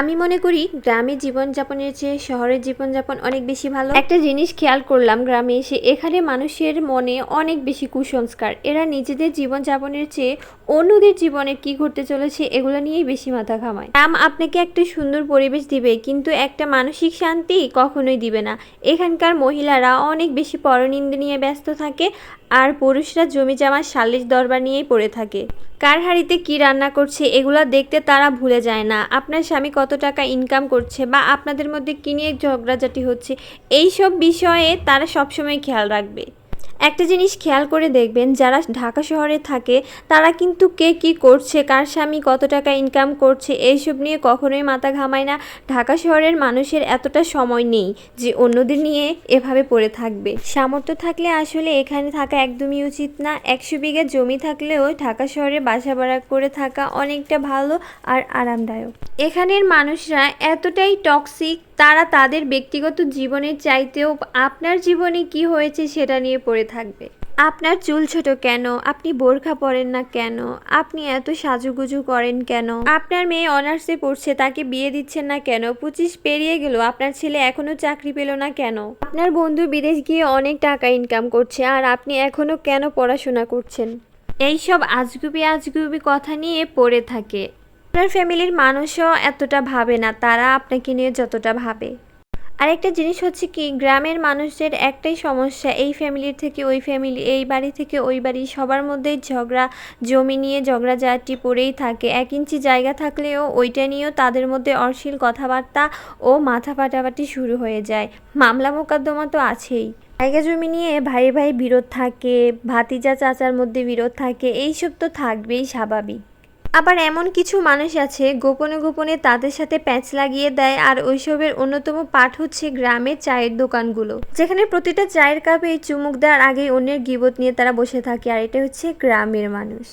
আমি মনে করি গ্রামের জীবনযাপনের চেয়ে শহরের জীবনযাপন অনেক বেশি ভালো। একটা জিনিস খেয়াল করলাম গ্রামে এসে, এখানে মানুষের মনে অনেক বেশি কুসংস্কার। এরা নিজেদের জীবনযাপনের চেয়ে অন্যদের জীবনে কি ঘটতে চলেছে এগুলো নিয়েই বেশি মাথা ঘামায়। গ্রাম আপনাকে একটা সুন্দর পরিবেশ দিবে, কিন্তু একটা মানসিক শান্তি কখনোই দিবে না। এখানকার মহিলারা অনেক বেশি পরনিন্দে নিয়ে ব্যস্ত থাকে আর পুরুষরা জমি জামার শালিশ দরবার নিয়েই পড়ে থাকে। কার হাড়িতে কী রান্না করছে, এগুলো দেখতে তারা ভুলে যায় না। আপনার স্বামী কত টাকা ইনকাম করছে বা আপনাদের মধ্যে কী নিয়ে ঝগড়াঝাটি হচ্ছে এই সব বিষয়ে তারা সবসময় খেয়াল রাখবে। একটা জিনিস খেয়াল করে দেখবেন, যারা ঢাকা শহরে থাকে, তারা কিন্তু কে কি করছে, কার স্বামী কত টাকা ইনকাম করছে, এইসব নিয়ে কখনোই মাথা ঘামায় না। ঢাকা শহরের মানুষের এতটা সময় নেই যে অন্যদের নিয়ে এভাবে পড়ে থাকবে। সামর্থ্য থাকলে আসলে এখানে থাকা একদমই উচিত না। একশো বিঘা জমি থাকলেও ঢাকা শহরে বাসা ভাড়া করে থাকা অনেকটা ভালো আর আরামদায়ক। এখানের মানুষরা এতটাই টক্সিক তারা তাদের ব্যক্তিগত জীবনের চাইতেও আপনার জীবনে কি হয়েছে সেটা নিয়ে পড়ে থাকবে। আপনার চুল ছোট কেন? আপনি বোরখা পরেন না কেন? আপনি এত সাজুগুজু করেন কেন? আপনার মেয়ে অনার্সে পড়ছে, তাকে বিয়ে দিচ্ছেন না কেন? পঁচিশ পেরিয়ে গেল, আপনার ছেলে এখনও চাকরি পেল না কেন? আপনার বন্ধু বিদেশ গিয়ে অনেক টাকা ইনকাম করছে, আর আপনি এখনও কেন পড়াশোনা করছেন? এইসব আজগুবি আজগুবি কথা নিয়ে পড়ে থাকে। আপনার ফ্যামিলির মানুষও এতটা ভাবে না, তারা আপনাকে নিয়ে যতটা ভাবে। আরেকটা জিনিস হচ্ছে কি, গ্রামের মানুষদের একটাই সমস্যা, এই ফ্যামিলির থেকে ওই ফ্যামিলি এই বাড়ি থেকে ওই বাড়ি, সবার মধ্যেই ঝগড়া, জমি নিয়ে ঝগড়াঝাটি পড়েই থাকে। এক ইঞ্চি জায়গা থাকলেও ওইটা নিয়েও তাদের মধ্যে অশ্লীল কথাবার্তা ও মাথা ফাটাফাটি শুরু হয়ে যায়। মামলা মোকদ্দমা তো আছেই। জায়গা জমি নিয়ে ভাই ভাই বিরোধ থাকে, ভাতিজা চাচার মধ্যে বিরোধ থাকে, এইসব তো থাকবেই স্বাভাবিক। আবার এমন কিছু মানুষ আছে, গোপনে গোপনে তাদের সাথে প্যাঁচ লাগিয়ে দেয় আর ওইসবের অন্যতম পাঠ হচ্ছে গ্রামের চায়ের দোকানগুলো। যেখানে প্রতিটা চায়ের কাপে চুমুক দেওয়ার আগে অন্যের গিবত নিয়ে তারা বসে থাকে আর এটা হচ্ছে গ্রামের মানুষ।